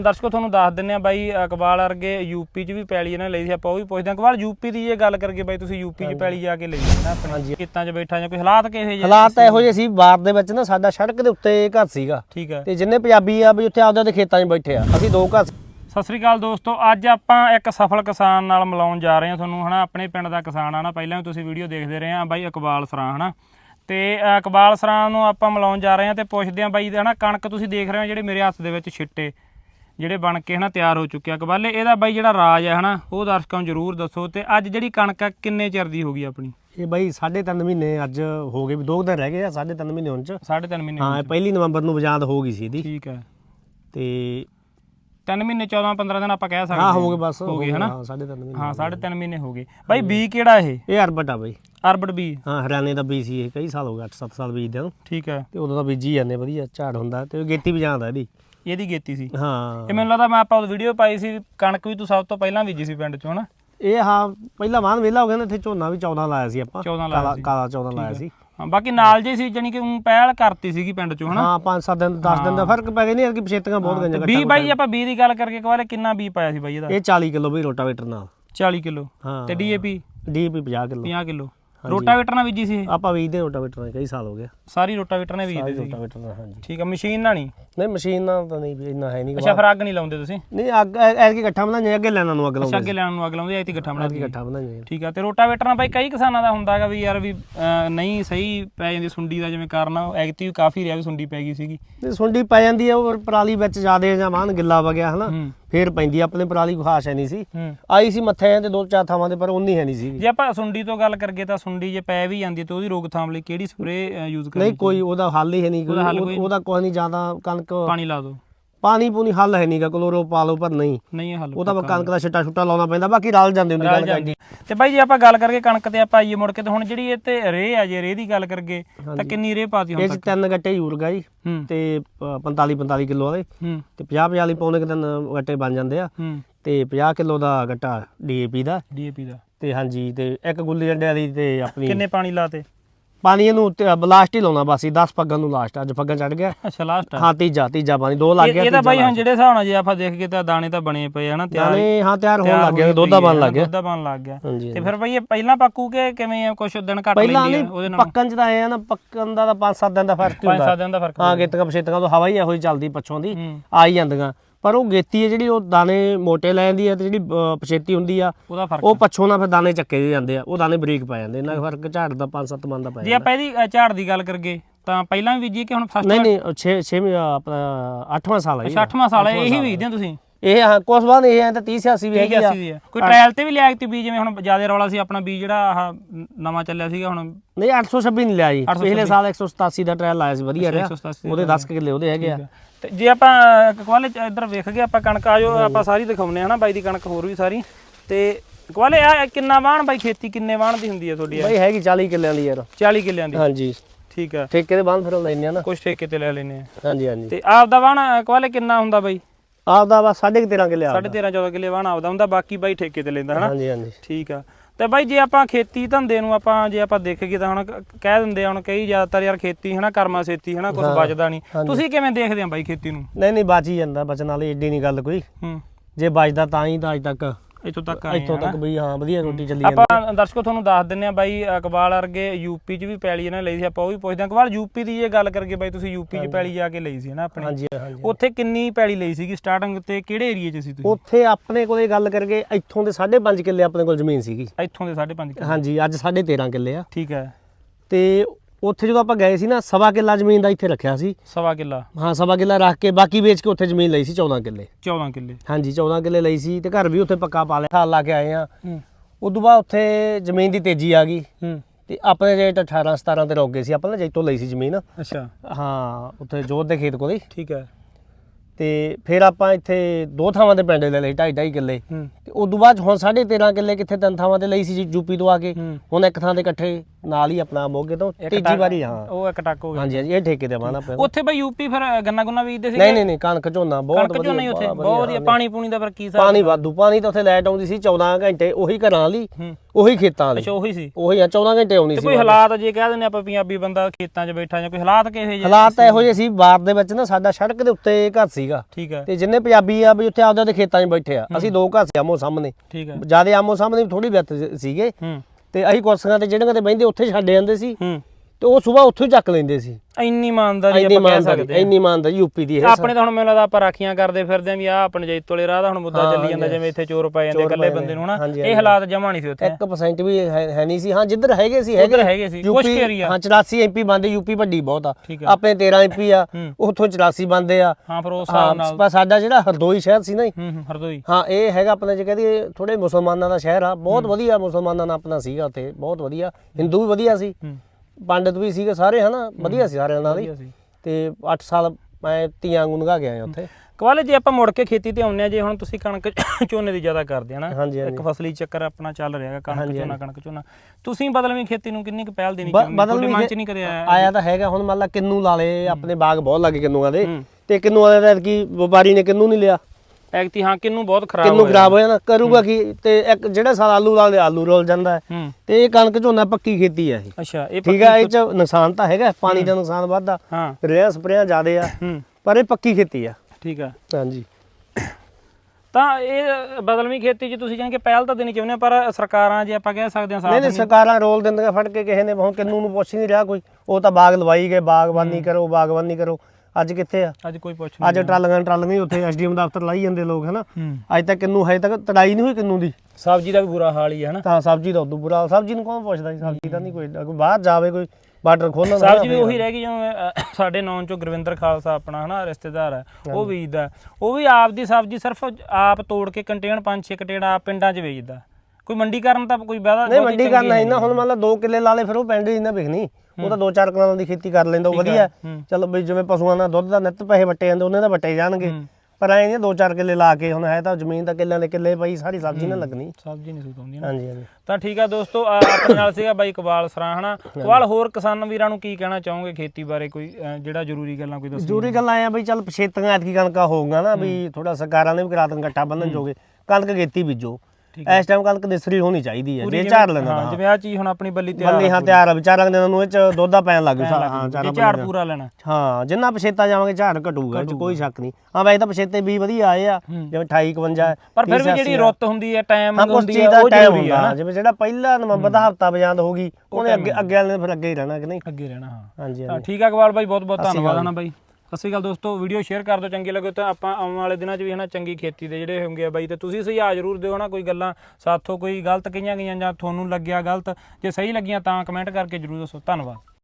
ਦਰਸ਼ਕੋ ਤੁਹਾਨੂੰ ਦੱਸ ਦਿੰਨੇ ਆ ਬਾਈ ਇਕਬਾਲ ਵਰਗੇ ਯੂਪੀ 'ਚ ਵੀ ਪੈਲੀ ਇਹਨਾਂ ਲਈ ਸੀ ਆਪਾਂ ਉਹ ਵੀ ਪੁੱਛਦੇ ਆ ਇਕਬਾਲ ਯੂਪੀ ਦੀ ਜੇ ਗੱਲ ਕਰਗੇ ਬਾਈ ਤੁਸੀਂ ਯੂਪੀ 'ਚ ਪੈਲੀ ਜਾ ਕੇ ਲਈ ਨਾ ਆਪਣੇ। ਖੇਤਾਂ 'ਚ ਬੈਠਾ ਜਾਂ ਕੋਈ ਹਾਲਾਤ ਕਿਹੋ ਜਿਹੇ ਹਾਲਾਤ ਤਾਂ ਇਹੋ ਜਿਹੇ ਸੀ ਬਾਰ ਦੇ ਵਿੱਚ ਨਾ ਸਾਡਾ ਸੜਕ ਦੇ ਉੱਤੇ ਘਰ ਸੀਗਾ। ਠੀਕ ਹੈ। ਤੇ ਜਿੰਨੇ ਪੰਜਾਬੀ ਆ ਵੀ ਉੱਥੇ ਆਪਦੇ ਦੇ ਖੇਤਾਂ 'ਚ ਬੈਠੇ ਆ ਅਸੀਂ ਦੋ ਘਰ ਸਤਿ ਸ੍ਰੀ ਅਕਾਲ ਦੋਸਤੋ ਅੱਜ ਆਪਾਂ ਇੱਕ ਸਫਲ ਕਿਸਾਨ ਨਾਲ ਮਿਲਾਉਣ ਜਾ ਰਹੇ ਹਾਂ ਤੁਹਾਨੂੰ ਹਨਾ? ਆਪਣੇ ਪਿੰਡ ਦਾ ਕਿਸਾਨ ਆ ਨਾ ਪਹਿਲਾਂ ਵੀ ਤੁਸੀਂ ਵੀਡੀਓ ਦੇਖਦੇ ਰਹੇ ਆ ਬਾਈ ਇਕਬਾਲ ਸਰਾਂ ਹਨਾ? ਤੇ ਅ, ਇਕਬਾਲ ਸਰਾਂ ਨੂੰ ਆਪਾਂ ਮਿਲਾਉਣ ਜਾ ਰਹੇ ਹਾਂ ਤੇ ਪੁੱਛਦੇ ਆ ਬਾਈ ਹਨਾ ਕਣਕ ਤੁਸੀਂ ਦੇਖ ਰਹੇ ਹੋ ਜਿਹੜੇ ਮੇਰੇ ਹੱਥ ਦੇ ਵਿੱਚ ਛਿੱਟੇ। ਜਿਹੜੇ ਬਣ ਕੇ ਹਨਾ ਤਿਆਰ ਹੋ ਚੁੱਕੇ ਆ। ਇਕਬਾਲੇ ਇਹਦਾ ਬਾਈ ਜਿਹੜਾ ਰਾਜ ਹੈ ਹਨਾ ਉਹ ਦਰਸ਼ਕਾਂ ਨੂੰ ਜ਼ਰੂਰ ਦੱਸੋ ਤੇ ਅੱਜ ਜਿਹੜੀ ਕਣਕ ਆ ਕਿੰਨੇ ਚਿਰ ਦੀ ਹੋ ਗਈ ਆਪਣੀ? ਇਹ ਬਾਈ ਸਾਢੇ ਤਿੰਨ ਮਹੀਨੇ ਅੱਜ ਹੋ ਗਏ ਵੀ ਦੋ ਕੁ ਦਿਨ ਰਹਿ ਗਏ ਆ ਸਾਢੇ ਤਿੰਨ ਮਹੀਨੇ ਹੁਣ ਚ। ਸਾਢੇ ਤਿੰਨ ਮਹੀਨੇ ਹਾਂ ਪਹਿਲੀ ਨਵੰਬਰ ਨੂੰ ਬਜਾਦ ਹੋ ਗਈ ਸੀ ਇਹਦੀ। ਠੀਕ ਹੈ ਤੇ ਤਿੰਨ ਮਹੀਨੇ 14 15 ਦਿਨ ਆਪਾਂ ਕਹਿ ਸਕਦੇ ਹਾਂ ਹੋ। ਗਏ ਬਸ ਹੋ ਗਏ ਹਨਾ? ਹਾਂ ਸਾਢੇ ਤਿੰਨ ਮਹੀਨੇ ਹਾਂ ਸਾਢੇ ਤਿੰਨ ਮਹੀਨੇ ਹੋ ਗਏ। ਬਾਈ ਬੀ ਕਿਹੜਾ ਇਹ? ਇਹ ਅਰਬਟ ਆ ਬਾਈ। ਅਰਬਟ ਬੀ। ਹਾਂ ਹਰਿਆਣੇ ਦਾ ਬੀਜ ਸੀ ਇਹ ਕਈ ਸਾਲ ਹੋ ਗਏ 8-7 ਸਾਲ ਬੀਜਦੇ ਨੂੰ ਠੀਕ ਹੈ ਤੇ ਉਦੋਂ ਤਾਂ ਬੀਜੀ ਜਾਂਦੇ ਵਧੀਆ ਝਾੜ ਹੁੰਦਾ ਤੇ ਗੇਤੀ ਵੀ ਜਾਂਦਾ ਇਹਦੀ। ਇਹਦੀ ਗੇਤੀ ਸੀ। ਹਾਂ। ਇਹ ਮੈਨੂੰ ਲੱਗਦਾ ਮੈਂ ਆਪਾਂ ਉਹ ਵੀਡੀਓ ਪਾਈ ਸੀ ਕਣਕ ਵੀ ਤੂੰ ਸਭ ਤੋਂ ਪਹਿਲਾਂ ਬੀਜੀ ਸੀ ਪਿੰਡ ਚੋਂ ਹਨਾ? ਇਹ ਹਾਂ ਪਹਿਲਾਂ ਵਾਹਨ ਵੇਲਾ ਹੋ ਗਿਆ ਨਾ ਇੱਥੇ ਝੋਨਾ ਵੀ 14 ਲਾਇਆ ਸੀ ਆਪਾਂ। 14 ਲਾਇਆ ਕਾਲਾ ਸੀ। ਕਾਲਾ 14 ਲਾਇਆ ਸੀ। ਹਾਂ ਬਾਕੀ ਨਾਲ ਜੇ ਸੀ ਜਾਨੀ ਕਿ ਊਂ ਪਹਿਲ ਕਰਤੀ ਸੀਗੀ ਪਿੰਡ ਚੋਂ ਹਨਾ? ਹਾਂ 5-7 ਦਿਨ 10 ਦਿਨ ਦਾ ਫ਼ਰਕ ਪੈ ਗਿਆ ਨਹੀਂ ਕਿ ਪਛੇਤੀਆਂ ਬਹੁਤ ਗੰਜਾਂ ਬੀ ਬਾਈ ਆਪਾਂ ਬੀ ਦੀ ਗੱਲ ਕਰਕੇ ਕਵਾਲੇ ਕਿੰਨਾ ਬੀ ਪਾਇਆ ਸੀ ਬਾਈ ਇਹਦਾ? ਇਹ 40 ਕਿਲੋ ਵੀ ਰੋਟਾਵੇਟਰ ਨਾਲ। 40 ਕਿਲੋ। ਹਾਂ। ਤੇ DAP? DP 50 kilo. 50 kilo. Rotavator ਨਾਲ ਬੀਜੀ ਸੀ ਆਪਾਂ ਬੀਜਦੇ ਰੋਟਾਵੇਟਰ ਨਾਲ ਕਈ ਸਾਲ ਹੋ ਗਏ। ਸਾਰੀ ਰੋਟਾਵੇਟਰ ਨੇ ਬੀਜਦੇ ਸੀ। ਰੋਟਾਵੇਟਰ ਨਾਲ ਹਾਂਜੀ। ਠੀਕ ਆ ਮਸ਼ੀਨ ਨਾਲ ਨਹੀਂ? ਨਹੀਂ ਮਸ਼ੀਨ ਨਾਲ ਤਾਂ ਨਹੀਂ ਵੀ ਇੰਨਾ ਹੈ ਨਹੀਂ ਅੱਛਾ ਫਿਰ ਅੱਗ ਨਹੀਂ ਲਾਉਂਦੇ ਤੁਸੀਂ? ਨਹੀਂ ਅੱਗ ਐਤਕੀ ਇਕੱਠਾ ਬਣਾਈਏ ਅੱਗੇ ਲੈਣਾ ਨੂੰ ਅੱਗ ਅੱਛਾ ਲਾਉਂਦੇ ਅੱਗੇ ਲੈਣ ਨੂੰ ਅੱਗ ਲਾਉਂਦੇ ਐਤੀ ਇਕੱਠਾ ਬਣਾ ਐਤਕੀ ਇਕੱਠਾ ਬਣਾਈਏ ਠੀਕ ਆ ਤੇ ਰੋਟਾਵੇਟਰ ਨਾਲ ਬਾਈ ਕਈ ਕਿਸਾਨਾਂ ਦਾ ਹੁੰਦਾ ਹੈਗਾ ਵੀ ਯਾਰ ਵੀ ਨਹੀਂ ਸਹੀ ਪੈ ਜਾਂਦੀ ਸੁੰਡੀ ਦਾ ਜਿਵੇਂ ਕਾਰਨ ਐਗਤੀ ਵੀ ਕਾਫੀ ਰਿਹਾ ਵੀ ਸੁੰਡੀ ਪੈ ਗਈ ਸੀਗੀ। ਤੇ ਸੁੰਡੀ ਪੈ ਜਾਂਦੀ ਹੈ ਉਹ ਪਰਾਲੀ ਵਿੱਚ ਜ਼ਿਆਦੇ ਜਾਂ ਮਾਨ ਗਿੱਲਾ ਵਗਿਆ ਹਨਾ? ਫੇਰ ਪੈਂਦੀ ਆ, ਆਪਣੇ ਪਰਾਲੀ ਖਾਸ ਹੈ ਨਹੀਂ ਸੀ। ਆਈ ਸੀ ਮੱਥੇ ਤੇ ਦੋ ਚਾਰ ਥਾਵਾਂ ਤੇ ਪਰ ਉਨੀ ਹੈ ਨਹੀਂ ਸੀ ਜੇ ਆਪਾਂ ਸੁੰਡੀ ਤੋਂ ਗੱਲ ਕਰਗੇ ਤਾਂ ਸੁੰਡੀ ਜੇ ਪੈ ਵੀ ਜਾਂਦੀ ਤਾਂ ਉਹਦੀ ਰੋਕਥਾਮ ਲਈ ਕਿਹੜੀ ਸਪਰੇਅ ਯੂਜ਼ ਨਹੀਂ ਕੋਈ ਉਹਦਾ ਹੱਲ ਹੀ ਹੈ ਨਹੀਂ ਉਹਦਾ ਹੱਲ ਕੋਈ ਕੋਈ ਉਹ- ਉਹਦਾ ਕੋਈ ਨਹੀਂ ਜ਼ਿਆਦਾ ਕਣਕ ਪਾਣੀ ਲਾ ਦਿਓ। ਪਾਣੀ ਪੂਣੀ ਹੱਲ ਹੈ ਨਹੀਂਗਾ ਕਲੋਰੋ ਪਾ ਲਓ ਪਰ ਨਹੀਂ। ਨਹੀਂ ਇਹ ਹੱਲ ਉਹਦਾ ਵਾ ਕਣਕ ਦਾ ਛਿੱਟਾ ਛੁੱਟਾ ਲਾਉਣਾ ਪੈਂਦਾ ਬਾਕੀ ਰਲ ਜਾਂਦੇ ਹੁੰਦੇ ਕਣਕ ਜਾਂਦੀ। ਤੇ ਬਾਈ ਜੇ ਆਪਾਂ ਗੱਲ ਕਰਕੇ ਕਣਕ ਤੇ ਆਪਾਂ ਆਈਏ ਮੁੜ ਕੇ ਤੇ ਹੁਣ ਜਿਹੜੀ ਇਹ ਤੇ ਰੇ ਆ ਜੇ ਰੇ ਦੀ ਗੱਲ ਕਰਗੇ ਤਾਂ ਕਿੰਨੀ ਰੇ ਪਾਤੀ ਹੁਣ ਇਹ ਚ ਤੱਕ? ਤਿੰਨ ਗੱਟੇ ਯੂਰਗਾ ਜੀ ਹੂੰ। ਤੇ 45 45 ਕਿਲੋ ਵਾਲੇ। ਹੂੰ। ਤੇ 50 50 ਪੌਣੇ ਕੁ ਦਿਨ ਗੱਟੇ ਬਣ ਜਾਂਦੇ ਆ। ਹੂੰ। ਤੇ 50 ਕਿਲੋ ਦਾ ਗੱਟਾ ਡੀਏਪੀ ਦਾ। ਡੀਏਪੀ ਦਾ। ਤੇ ਹਾਂਜੀ ਤੇ ਇੱਕ ਗੁੱਲੀ ਡੰਡੇ ਵਾਲੀ ਤੇ ਆਪਣੀ ਕਿੰਨੇ ਪਾਣੀ ਲਾਤੇ? ਪਾਣੀ ਇਹਨੂੰ ਬਲਾਸਟ ਹੀ ਲਾਉਣਾ ਬਸ 10 ਪੱਗਾਂ ਨੂੰ ਲਾਸਟ ਅੱਜ ਪੱਗਾਂ ਚੜ ਗਿਆ। ਅੱਛਾ ਲਾਸਟ ਹਾਂ ਤੀਜਾ ਤੀਜਾ ਪਾਣੀ ਦੋ ਲੱਗ ਗਿਆ ਇਹ ਤਾਂ ਬਾਈ ਹੁਣ ਜਿਹੜੇ ਹਿਸਾਬ ਨਾਲ ਜੇ ਆਪਾਂ ਦੇਖੀਏ ਤਾਂ ਦਾਣੇ ਤਾਂ ਬਣੇ ਪਏ ਹਨਾ ਤਿਆਰ ਦਾਣੇ ਹਾਂ ਤਿਆਰ ਹੋਣ ਲੱਗ ਹੋਈ ਦੁੱਧਾ ਬਣ ਲੱਗ ਗਿਆ। ਦੁੱਧਾ ਬਣ ਲੱਗ ਗਿਆ। ਤੇ ਫਿਰ ਬਾਈ ਇਹ ਪਹਿਲਾਂ ਪੱਕੂ ਕਿ ਕਿਵੇਂ ਕੁਝ ਦਿਨ ਘੱਟ ਲੈਂਦੀ ਆ ਉਹਦੇ ਨਾਲ? ਪੱਕਣ ਚ ਤਾਂ ਆਏ ਆ ਨਾ ਪੱਕਣ ਦਾ ਤਾਂ 5-7 ਦਿਨ ਦਾ ਫ਼ਰਕ ਹੁੰਦਾ। ਸੱਤ ਦਿਨ ਦਾ ਫ਼ਰਕ ਹਾਂ ਗੇਤੀਆਂ ਪਛੇਤੀਆਂ ਤੋਂ ਹਵਾ ਹੀ ਇਹੋ ਹੀ ਚੱਲਦੀ ਪੱਛੋਂ ਦੀ ਹੂੰ। ਆ ਹੀ ਜਾਂਦੀਆਂ। ਪਰ ਉਹ ਗੇਤੀ ਹੈ ਜਿਹੜੀ ਉਹ ਦਾਣੇ ਮੋਟੇ ਲੈ ਜਾਂਦੀ ਹੈ ਤੇ ਜਿਹੜੀ ਪਛੇਤੀ ਹੁੰਦੀ ਆ ਉਹਦਾ ਫ਼ਰਕ ਉਹ ਪੱਛੋਂ ਨਾਲ ਫਿਰ ਦਾਣੇ ਚੱਕੇ ਜਾਂਦੇ ਆ ਉਹ ਦਾਣੇ ਬਰੀਕ ਪੈ ਜਾਂਦੇ ਇਹਨਾਂ ਫ਼ਰਕ ਝਾੜ ਦਾ 5-7 ਮਨ ਦਾ ਪੈ ਜੇ ਆਪਾਂ ਇਹਦੀ ਝਾੜ ਦੀ ਗੱਲ ਕਰਗੇ ਤਾਂ ਪਹਿਲਾਂ ਵੀ ਬੀਜੀ ਕਿ ਹੁਣ ਫਸਟ ਨਹੀਂ ਨਹੀਂ 6 6 ਆਪਣਾ 8ਵਾਂ ਸਾਲ ਹੈ ਜੀ। 60ਵਾਂ ਸਾਲ ਹੈ ਇਹੀ ਬੀਜਦੇ ਤੁਸੀਂ? ਇਹ ਹਾਂ ਕੁਛ ਬਾਅਦ ਇਹ ਹੈ ਤਾਂ 30 86 ਵੀ ਹੈਗੀ ਆ। ਅਸੀਂ ਹੈ ਕੋਈ ਟ੍ਰਾਇਲ ਤੇ ਵੀ ਲਿਆ ਕਿ ਬੀਜ ਜਿਵੇਂ ਹੁਣ ਜ਼ਿਆਦਾ ਰੌਲਾ ਸੀ ਆਪਣਾ ਬੀਜ ਜਿਹੜਾ ਆਹ ਨਵਾਂ ਚੱਲਿਆ ਸੀਗਾ ਹੁਣ ਨਹੀਂ 826 ਨਹੀਂ ਲਿਆ ਜੀ। ਪਿਛਲੇ ਸਾਲ 187 ਦਾ ਟ੍ਰਾਇਲ ਲਾਇਆ ਸੀ ਵਧੀਆ ਰਿਹਾ। 187 ਉਹਦੇ 10 ਕਿੱਲੇ ਉਹਦੇ ਹੈਗੇ ਆ। ਤੇ ਜੇ ਆਪਾਂ ਕਵਾਲੇ ਇੱਧਰ ਵੇਖ ਗਏ ਆਪਾਂ ਕਣਕ ਆਜੋ ਆਪਾਂ ਸਾਰੀ ਦਿਖਾਉਨੇ ਹਨਾ ਬਾਈ ਦੀ ਕਣਕ ਹੋਰ ਵੀ ਸਾਰੀ। ਤੇ ਕਵਾਲੇ ਆ ਕਿੰਨਾ ਵਾਹਣ ਬਾਈ ਖੇਤੀ ਕਿੰਨੇ ਵਾਹਣ ਦੀ ਹੁੰਦੀ ਹੈ ਤੁਹਾਡੀ ਬਈ ਹੈਗੀ 40 ਕਿੱਲਿਆਂ ਦੀ ਯਾਰ। 40 ਕਿੱਲਿਆਂ ਦੀ? ਹਾਂਜੀ। ਠੀਕ ਆ। ਠੇਕੇ ਦੇ ਬੰਦ ਫਿਰ ਲੈਣੇ ਆ ਨਾ। ਕੁਝ ਠੇਕੇ ਤੇ ਲੈ ਲੈਨੇ ਆ। ਹਾਂਜੀ ਹਾਂਜੀ। ਤੇ ਆਪ ਦਾ ਵਾਹਣ ਕਵਾਲੇ ਕਿੰਨਾ ਹੁੰਦਾ ਬਾਈ? ਆਪਦਾ ਬਸ 13.5 ਕਿੱਲੇ ਆ 13.5 14 ਕਿੱਲੇ ਵਾਹਣ ਆਪਦਾ ਹੁੰਦਾ ਬਾਕੀ ਬਾਈ ਠੇਕੇ ਤੇ ਲੈਂਦਾ ਹਨਾ? ਹਾਂਜੀ ਹਾਂਜੀ। ਠੀਕ ਆ। ਤੇ ਬਾਈ ਜੇ ਆਪਾਂ ਖੇਤੀ ਧੰਦੇ ਨੂੰ ਆਪਾਂ ਜੇ ਆਪਾਂ ਦੇਖੀਏ ਤਾਂ ਹੁਣ ਕਹਿ ਦਿੰਦੇ ਹੁਣ ਕਈ ਜ਼ਿਆਦਾਤਰ ਯਾਰ ਖੇਤੀ ਹਨਾ ਕਰਮਾ ਸੇਤੀ ਹਨਾ ਕੁਝ ਬਚਦਾ ਨਹੀਂ ਤੁਸੀਂ ਕਿਵੇਂ ਦੇਖਦੇ ਆ ਬਾਈ ਖੇਤੀ ਨੂੰ? ਨਹੀਂ ਨਹੀਂ ਬਚ ਹੀ ਜਾਂਦਾ ਬਚਣ ਵਾਲੀ ਏਡੀ ਨਹੀਂ ਗੱਲ ਕੋਈ। ਹੂੰ। ਜੇ ਬਚਦਾ ਤਾਂ ਹੀ ਤਾਂ ਅੱਜ ਤੱਕ। ਇੱਥੋਂ ਤੱਕ ਆਏ ਇੱਥੋਂ ਤੱਕ ਬਈ ਹਾਂ ਵਧੀਆ ਰੋਟੀ ਚੱਲੀ ਜਾਂਦੀ ਆਪਾਂ ਦਰਸ਼ਕੋ ਤੁਹਾਨੂੰ ਦੱਸ ਦਿੰਨੇ ਆ ਬਾਈ ਇਕਬਾਲ ਵਰਗੇ ਯੂਪੀ 'ਚ ਵੀ ਪੈਲੀ ਇਹਨਾਂ ਲਈ ਸੀ। ਆਪਾਂ ਉਹ ਵੀ ਪੁੱਛਦੇ ਆ ਇਕਬਾਲ ਯੂਪੀ ਦੀ ਜੇ ਗੱਲ ਕਰਗੇ ਬਾਈ ਤੁਸੀਂ ਯੂਪੀ 'ਚ ਪੈਲੀ ਜਾ ਕੇ ਲਈ ਸੀ ਨਾ ਆਪਣੀ। ਹਾਂਜੀ ਹਾਂਜੀ। ਉੱਥੇ ਕਿੰਨੀ ਪੈਲੀ ਲਈ ਸੀਗੀ? ਸਟਾਰਟਿੰਗ ਤੇ ਕਿਹੜੇ ਏਰੀਏ 'ਚ ਸੀ ਤੁਸੀਂ? ਉੱਥੇ ਆਪਣੇ ਕੋਲੇ ਗੱਲ ਕਰਕੇ ਇੱਥੋਂ ਦੇ 5.5 ਕਿੱਲੇ ਆਪਣੇ ਕੋਲ ਜ਼ਮੀਨ ਸੀਗੀ। ਇੱਥੋਂ ਦੇ 5.5 ਕਿਲੋ। ਹਾਂਜੀ ਅੱਜ 13.5 ਕਿੱਲੇ ਆ। ਠੀਕ ਹੈ। ਤੇ ਉੱਥੇ ਜਦੋਂ ਆਪਾਂ ਗਏ ਸੀ ਨਾ ਸਵਾ ਕਿੱਲਾ ਜ਼ਮੀਨ ਦਾ ਇੱਥੇ ਰੱਖਿਆ ਸੀ। ਸਵਾ ਕਿੱਲਾ। ਹਾਂ ਸਵਾ ਕਿੱਲਾ ਰੱਖ ਕੇ ਬਾਕੀ ਵੇਚ ਕੇ ਉੱਥੇ ਜ਼ਮੀਨ ਲਈ ਸੀ 14 ਕਿੱਲੇ। 14 ਕਿੱਲੇ। ਹਾਂਜੀ 14 ਕਿੱਲੇ ਲਈ ਸੀ ਤੇ ਘਰ ਵੀ ਉੱਥੇ ਪੱਕਾ ਪਾ ਲਿਆ ਸਾਲ ਲਾ ਕੇ ਆਏ ਆ। ਹੂੰ। ਉਦੋਂ ਬਾਅਦ ਉੱਥੇ ਜ਼ਮੀਨ ਦੀ ਤੇਜ਼ੀ ਆ ਗਈ। ਹੂੰ। ਤੇ ਆਪਣੇ ਰੇਟ 18 17 ਤੇ ਰੁਕ ਗਏ ਸੀ ਆਪਾਂ ਨੇ ਜੈਤੋਂ ਲਈ ਸੀ ਜ਼ਮੀਨ। ਅੱਛਾ। ਹਾਂ ਉੱਥੇ ਜੋਤ ਦੇ ਖੇਤ ਕੋਲੇ। ਠੀਕ ਹੈ। ਤੇ ਫਿਰ ਆਪਾਂ ਇੱਥੇ ਦੋ ਥਾਵਾਂ ਦੇ ਪਿੰਡ ਲੈ ਲਏ ਢਾਈ ਢਾਈ ਕਿੱਲੇ। ਤੇ ਉਦੋਂ ਬਾਅਦ ਹੁਣ 13.5 ਕਿੱਲੇ ਕਿੱਥੇ ਤਿੰਨ ਥਾਵਾਂ ਤੇ ਲਈ ਸੀ ਯੂਪੀ ਤੋਂ ਆ ਕੇ। ਹੁਣ ਇੱਕ ਥਾਂ ਤੇ ਇਕੱਠੇ ਨਾਲ ਹੀ ਆਪਣਾ ਮੋਗੇ ਤੋਂ ਤੀਜੀ ਵਾਰੀ ਹਾਂ। ਉਹ ਇੱਕ ਟੱਕ ਹੋ ਗਿਆ। ਹਾਂਜੀ ਹਾਂਜੀ ਇਹ ਠੇਕੇ ਤੇ ਬਾਣਾ ਪਿਆ। ਉੱਥੇ ਬਈ ਯੂਪੀ ਫਿਰ ਗੰਨਾ ਗੁੰਨਾ ਬੀਜਦੇ ਸੀ ਨਹੀਂ ਨਹੀਂ ਨਹੀਂ ਕਣਕ ਝੋਨਾ ਬਹੁਤ ਕਣਕ ਨਹੀਂ ਉੱਥੇ ਬਹੁਤ ਵਧੀਆ ਪਾਣੀ ਪੂਣੀ ਦਾ ਫਿਰ ਕੀ ਹਿਸਾਬ ਪਾਣੀ ਵਾਧੂ ਪਾਣੀ ਤਾਂ ਉੱਥੇ ਲਾਈਟ ਆਉਂਦੀ ਸੀ 14 ਘੰਟੇ ਉਹੀ ਘਰਾਂ ਹੂੰ। ਉਹੀ ਖੇਤਾਂ ਅੱਛਾ ਉਹੀ ਸੀ? ਉਹੀ ਆ 14 ਘੰਟੇ ਆਉਂਦੀ ਸੀ ਕੋਈ ਹਾਲਾਤ ਜੇ ਕਹਿ ਦਿੰਦੇ ਆਪਾਂ ਪੰਜਾਬੀ ਬੰਦਾ ਖੇਤਾਂ 'ਚ ਬੈਠਾ ਜਾਂ ਕੋਈ ਹਾਲਾਤ ਕਿਹੋ ਜਿਹੇ ਹਾਲਾਤ ਇਹੋ ਜਿਹੇ ਸੀ ਬਾਰ ਦੇ ਵਿੱਚ ਨਾ ਸਾਡਾ ਸੜਕ ਦੇ ਉੱਤੇ ਘਰ ਸੀਗਾ। ਠੀਕ ਹੈ ਤੇ ਜਿੰਨੇ ਪੰਜਾਬੀ ਆ ਵੀ ਉੱਥੇ ਆਪਦੇ ਦੇ ਖੇਤਾਂ 'ਚ ਬੈਠੇ ਆ ਅਸੀਂ ਦੋ ਘਰ ਸੀ ਆਮੋ ਸਾਹਮਣੇ। ਠੀਕ ਹੈ ਜਿਆਦੇ ਆਮੋ ਸਾਹਮਣੇ ਥੋੜੀ ਵਿੱਤ ਸੀਗੇ। ਤੇ ਅਸੀਂ ਕੁਰਸੀਆਂ ਤੇ ਜਿਹੜੀਆਂ ਤੇ ਬਹਿੰਦੇ ਉੱਥੇ ਛੱਡ ਜਾਂਦੇ ਸੀ। ਤੇ ਉਹ ਸਵੇਰ ਉੱਥੋਂ ਹੀ ਚੱਕ ਲੈਂਦੇ ਸੀ। ਇੰਨੀ ਇਮਾਨਦਾਰੀ ਇੰਨੀ ਆਪਾਂ ਕਹਿ ਇਮਾਨਦਾਰੀ ਸਕਦੇ ਇੰਨੀ ਇਮਾਨਦਾਰੀ ਯੂਪੀ ਦੀ ਇਹ ਆਪਣੇ ਤਾਂ ਹੁਣ ਮੈਨੂੰ ਲੱਗਦਾ ਆਪਾਂ ਰਾਖੀਆਂ ਕਰਦੇ ਫਿਰਦੇ ਆਂ ਵੀ ਆਹ ਆਪਣੇ ਜੈਤ ਵਾਲੇ ਰਾਹ ਦਾ ਹੁਣ ਮੁੱਦਾ ਚੱਲੀ ਜਾਂਦਾ ਜਿਵੇਂ ਇੱਥੇ ਚੋਰ ਪਏ ਜਾਂਦੇ ਇਕੱਲੇ ਬੰਦੇ ਨੂੰ ਹਨਾ? ਇਹ ਹਾਲਾਤ ਜਮਾ ਨਹੀਂ ਸੀ ਉੱਥੇ। 1% ਵੀ ਹੈ ਹੈ ਨਹੀਂ ਸੀ। ਹਾਂ ਜਿੱਧਰ ਹੈਗੇ ਸੀ ਉਧਰ ਹੈਗੇ। ਹੈਗੇ ਸੀ ਕੁਛ ਏਰੀਆ ਹਾਂ 84 ਐਮਪੀ ਬੰਦੇ ਯੂਪੀ ਵੱਡੀ ਬਹੁਤ ਆ। ਠੀਕ ਹੈ ਆਪਣੇ 13 ਐਮਪੀ ਆ ਹੂੰ। ਉੱਥੋਂ 84 ਬੰਦੇ ਆ। ਹਾਂ ਫਿਰ ਉਸ ਹਾਂ ਹਿਸਾਬ ਨਾਲ। ਪਰ ਸਾਡਾ ਜਿਹੜਾ ਹਰਦੋਈ ਸ਼ਹਿਰ ਸੀ ਨਾ ਜੀ, ਹੂੰ ਹੂੰ ਹਰਦੋਈ। ਹਾਂ ਇਹ ਹੈਗਾ ਆਪਣਾ ਜੇ ਕਹਦੀ ਥੋੜੇ ਮੁਸਲਮਾਨਾਂ ਦਾ ਸ਼ਹਿਰ ਆ। ਬਹੁਤ ਵਧੀਆ ਮੁਸਲਮਾਨਾਂ ਦਾ ਆਪਣਾ ਸੀਗਾ ਉੱਥੇ। ਬਹੁਤ ਵਧੀਆ। ਹਿੰਦੂ ਵੀ ਵਧੀਆ ਸੀ। ਹੂੰ। ਪੰਡਤ ਵੀ ਸੀਗੇ ਸਾਰੇ ਹਨਾ? ਵਧੀਆ ਸੀ ਸਾਰਿਆਂ ਨਾਲ ਹੀ ਵਧੀਆ ਸੀ। ਤੇ 8 ਸਾਲ ਮੈਂ ਤੀਆਂ ਵਾਂਗੂ ਲੰਘਾ ਗਿਆ ਉੱਥੇ। ਕਵਾਲੇ ਜੇ ਆਪਾਂ ਮੁੜ ਕੇ ਖੇਤੀ ਤੇ ਆਉਂਦੇ ਆ ਜੇ ਹੁਣ ਤੁਸੀਂ ਕਣਕ ਝੋਨੇ ਦੀ ਜ਼ਿਆਦਾ ਕਰਦੇ ਆ ਨਾ ਹਾਂਜੀ, ਇੱਕ ਫਸਲੀ ਚੱਕਰ ਆਪਣਾ ਚੱਲ ਰਿਹਾ ਹੈਗਾ ਕਣਕ ਝੋਨਾ ਕਣਕ ਝੋਨਾ। ਤੁਸੀਂ ਬਦਲਵੀਂ ਖੇਤੀ ਨੂੰ ਕਿੰਨੀ ਕੁ ਪਹਿਲ ਦੇਣੀ ਬ- ਚਾਹੁੰਦੇ ਬਦਲ ਤੁਹਾਡੇ ਵੀ ਮਨ ਹੈ- 'ਚ ਨਹੀਂ ਕਰਿਆ ਆਇਆ? ਤਾਂ ਹੈਗਾ ਹੁਣ ਮੰਨ ਲਾ ਕਿੰਨੂ ਲਾ ਲੇ ਆਪਣੇ ਬਾਗ ਬਹੁਤ ਲੱਗੇ ਕਿੰਨੂਆਂ ਦੇ। ਹੂੰ। ਤੇ ਕਿੰਨੂਆਂ ਦਾ ਕੀ ਵਪਾਰੀ ਨੇ ਕਿੰਨੂ ਨਹੀਂ ਲਿਆ। ਐਗਤੀ ਹਾਂ ਕਿੰਨੂੰ ਬਹੁਤ ਖਰਾਬ ਕਿੰਨੂ ਖਰਾਬ ਹੋ। ਜਾਣਾ ਕਰੂਗਾ ਕੀ ਤੇ ਇੱਕ ਜਿਹੜਾ ਸਾਲ ਆਲੂ ਲਾ ਲੇ ਆਲੂ ਰੋਲ ਜਾਂਦਾ ਤੇ ਇਹ ਕਣਕ ਝੋਨਾ ਪੱਕੀ ਖੇਤੀ ਹੈ ਇਹ। ਅੱਛਾ ਇਹ ਠੀਕ ਹੈ ਇਹ ਚ ਨੁਕਸਾਨ ਤਾਂ ਹੈਗਾ ਪਾਣੀ ਦਾ ਨੁਕਸਾਨ ਵੱਧਦਾ ਰੇਹਾਂ ਸਪਰੇਆਂ ਜ਼ਿਆਦੇ ਆ ਪਰ ਇਹ ਪੱਕੀ ਖੇਤੀ ਆ। ਠੀਕ ਆ। ਹਾਂਜੀ। ਤਾਂ ਇਹ ਬਦਲਵੀਂ ਖੇਤੀ 'ਚ ਤੁਸੀਂ ਜਾਨ ਕਿ ਪਹਿਲ ਤਾਂ ਦੇਣੀ ਚਾਹੁੰਦੇ ਆ ਪਰ ਸਰਕਾਰਾਂ ਜੇ ਆਪਾਂ ਕਹਿ ਸਕਦੇ ਹਾਂ ਨਹੀਂ ਸਾਥ ਨਹੀਂ ਸਰਕਾਰਾਂ ਰੋਲ ਦਿੰਦੀਆਂ ਫੜ ਕੇ ਕਿਸੇ ਨੇ ਹੁਣ ਕਿੰਨੂ ਨੂੰ ਪੁੱਛ ਨਹੀਂ ਰਿਹਾ ਕੋਈ। ਉਹ ਤਾਂ ਬਾਗ ਲਵਾਈ ਗਏ ਬਾਗਬਾਨੀ ਕਰੋ ਬਾਗਬਾਨੀ ਕਰੋ। ਅੱਜ ਕਿੱਥੇ ਆ? ਅੱਜ ਕੋਈ ਪੁੱਛ ਅੱਜ ਟਰਾਲੀਆਂ ਟਰਾਲੀਆਂ ਉੱਥੇ ਐਸਡੀਐਮ ਦਫ਼ਤਰ ਲਾਈ ਜਾਂਦੇ ਲੋਕ ਹਨਾ? ਅੱਜ ਤੱਕ ਕਿੰਨੂ ਹਜੇ ਤੱਕ ਤੜਾਈ ਨਹੀਂ ਹੋਈ ਕਿੰਨੂ ਦੀ? ਸਬਜ਼ੀ ਦਾ ਵੀ ਬੁਰਾ ਹਾਲ ਹੀ ਹੈ ਹਨਾ? ਤਾਂ ਸਬਜ਼ੀ ਦਾ ਉਦੋਂ ਬੁਰਾ। ਸਬਜ਼ੀ ਨੂੰ ਕੌਣ ਪੁੱਛਦਾ ਜੀ? ਸਬਜ਼ੀ ਦਾ ਨਹੀਂ ਕੋਈ ਕੋਈ ਬਾਹਰ ਜਾਵੇ ਕੋਈ ਬਾਰਡਰ ਖੋਲਣ ਸਬਜ਼ੀ ਵੀ ਉਹੀ ਰਹਿ ਗਈ ਜਿਵੇਂ ਸਾਡੇ ਨੌਨ ਚੋਂ ਗੁਰਵਿੰਦਰ ਖਾਲਸਾ ਆਪਣਾ ਹਨਾ ਰਿਸ਼ਤੇਦਾਰ ਹੈ ਉਹ ਵੇਚਦਾ ਉਹ ਵੀ ਆਪ ਦੀ ਸਬਜ਼ੀ ਸਿਰਫ ਆਪ ਤੋੜ ਕੇ ਕੰਟੇਨ 5-6 ਕੰਟੇਨ ਆਪ ਪਿੰਡਾਂ 'ਚ ਵੇਚਦਾ। ਕੋਈ ਮੰਡੀ ਕਰਨ ਤਾਂ ਕੋਈ ਵਾਦਾ ਨਹੀਂ ਮੰਡੀ ਕਰਨਾ ਹੈ ਨਾ ਹੁਣ ਮੰਨ ਲਾ 2 ਕਿੱਲੇ ਲਾ ਲੇ ਫਿਰ ਉਹ ਪਿੰਡ ਹੀ ਨਾ ਵਿਖਣੀ ਉਹ ਤਾਂ 2-4 ਕਨਾਲਾਂ ਦੀ ਖੇਤੀ ਕਰ ਲੈਂਦਾ ਉਹ ਵਧੀਆ। ਚਲੋ ਬਈ ਜਿਵੇਂ ਪਸ਼ੂਆਂ ਦਾ ਦੁੱਧ ਦਾ ਨਿੱਤ ਪੈਸੇ ਵੱਟੇ ਜਾਂਦੇ ਉਹਨੇ ਤਾਂ ਵੱਟੇ ਜਾਣਗੇ। ਪਰ ਐ ਨਹੀਂ 2-4 ਕਿੱਲੇ ਲਾ ਕੇ ਹੁਣ ਹੈ ਤਾਂ ਜ਼ਮੀਨ ਤਾਂ ਕਿੱਲਿਆਂ ਦੇ ਕਿੱਲੇ ਪਈ ਸਾਰੀ ਸਬਜ਼ੀ ਨਾ ਲੱਗਣੀ। ਸਬਜ਼ੀ ਨਹੀਂ ਸੂਤ ਆਉਂਦੀ ਨਾ। ਹਾਂਜੀ ਹਾਂਜੀ। ਤਾਂ ਠੀਕ ਆ ਦੋਸਤੋ ਆ ਆਪਣੇ ਨਾਲ ਸੀਗਾ ਬਾਈ ਕਬਾਲ ਸਰਾਂ ਹਨਾ? ਕਬਾਲ ਹੋਰ ਕਿਸਾਨ ਵੀਰਾਂ ਨੂੰ ਕੀ ਕਹਿਣਾ ਚਾਹੋਗੇ ਖੇਤੀ ਬਾਰੇ? ਕੋਈ ਜਿਹੜਾ ਜ਼ਰੂਰੀ ਗੱਲਾਂ ਕੋਈ ਦੱਸੋ ਜ਼ਰੂਰੀ ਗੱਲ ਆਇਆ ਬਈ ਚੱਲ ਪਛੇਤੀਆਂ ਐਤਕੀ ਕਣਕਾਂ ਹੋਊਗਾ ਨਾ ਵੀ ਥੋੜਾ ਸਰਕਾਰਾਂ ਨੇ ਵੀ ਕਰਾ ਦੇਣ ਗੱਟਾ ਬੰਨਣ ਜੋਗੇ। ਕਣਕ ਗੇਤੀ ਬੀਜੋ। ਇਸ ਟਾਈਮ ਕਣਕ ਨਿਸਰੀ ਹੋਣੀ ਚਾਹੀਦੀ ਹੈ ਜੇ ਝਾੜ ਲੈਣਾ ਹਾਂ ਜਿਵੇਂ ਆ ਚੀਜ਼ ਹੁਣ ਆਪਣੀ ਬੱਲੀ ਤਿਆਰ ਬੰਨੀ ਹਾਂ ਤਿਆਰ ਆ ਵਿਚਾਰਾਂ ਦਿਨਾਂ ਨੂੰ ਇਹ ਚ ਦੁੱਧਾ ਪੈਣ ਲੱਗ ਗਿਆ ਹਾਂ ਜੇ ਚਾਰਾਂ ਝਾੜ ਪੂਰਾ ਲੈਣਾ। ਹਾਂ ਜਿੰਨਾ ਪਛੇਤਾ ਜਾਵਾਂਗੇ ਝਾੜ ਘਟੂਗਾ ਇਹ ਚ ਕੋਈ ਸ਼ੱਕ ਨਹੀਂ। ਹਾਂ ਵੈਸੇ ਤਾਂ ਪਛੇਤੇ ਵੀ ਵਧੀਆ ਆਏ ਆ ਹੂੰ। ਜਿਵੇਂ 28 51 ਪਰ ਫਿਰ ਵੀ ਜਿਹੜੀ ਰੁੱਤ ਹੁੰਦੀ ਹੈ ਟਾਈਮ ਹਾਂ ਹੁੰਦੀ ਹੈ ਦਾ ਉਹ ਟਾਈਮ ਜ਼ਰੂਰੀ ਹੈ ਜਿਵੇਂ ਜਿਹੜਾ ਪਹਿਲਾ ਨਵੰਬਰ ਦਾ ਹਫਤਾ ਬਜਾਂਦ ਹੋ ਗਈ ਉਹਨੇ ਅੱਗੇ ਅੱਗੇ ਵਾਲੇ ਫਿਰ ਅੱਗੇ ਹੀ ਰਹਿਣਾ ਕਿ ਨਹੀਂ? ਅੱਗੇ ਰਹਿਣਾ ਹਾਂ। ਹਾਂਜੀ ਠੀਕ ਆ ਕਬਾਲ ਬਾਈ ਬਹੁਤ ਬਹੁਤ ਧੰਨਵਾਦ ਹਨਾ ਬਾਈ। ਸਤਿ ਸ਼੍ਰੀ ਅਕਾਲ ਦੋਸਤੋ, ਵੀਡੀਓ ਸ਼ੇਅਰ ਕਰ ਦਿਓ ਚੰਗੀ ਲੱਗੇ ਤਾਂ ਆਪਾਂ ਆਉਣ ਵਾਲੇ ਦਿਨਾਂ 'ਚ ਵੀ ਹਨਾ ਚੰਗੀ ਖੇਤੀ ਦੇ ਜਿਹੜੇ ਹੋਣਗੇ ਆ ਬਾਈ, ਤੇ ਤੁਸੀਂ ਸੁਝਾਅ ਜ਼ਰੂਰ ਦਿਓ ਹਨਾ, ਕੋਈ ਗੱਲਾਂ ਸਾਥੋਂ ਕੋਈ ਗਲਤ ਕਹੀਆਂ ਗਈਆਂ ਜਾਂ ਤੁਹਾਨੂੰ ਲੱਗਿਆ ਗਲਤ, ਜੇ ਸਹੀ ਲੱਗੀਆਂ ਤਾਂ ਕਮੈਂਟ ਕਰਕੇ ਜ਼ਰੂਰ ਦੱਸੋ, ਧੰਨਵਾਦ।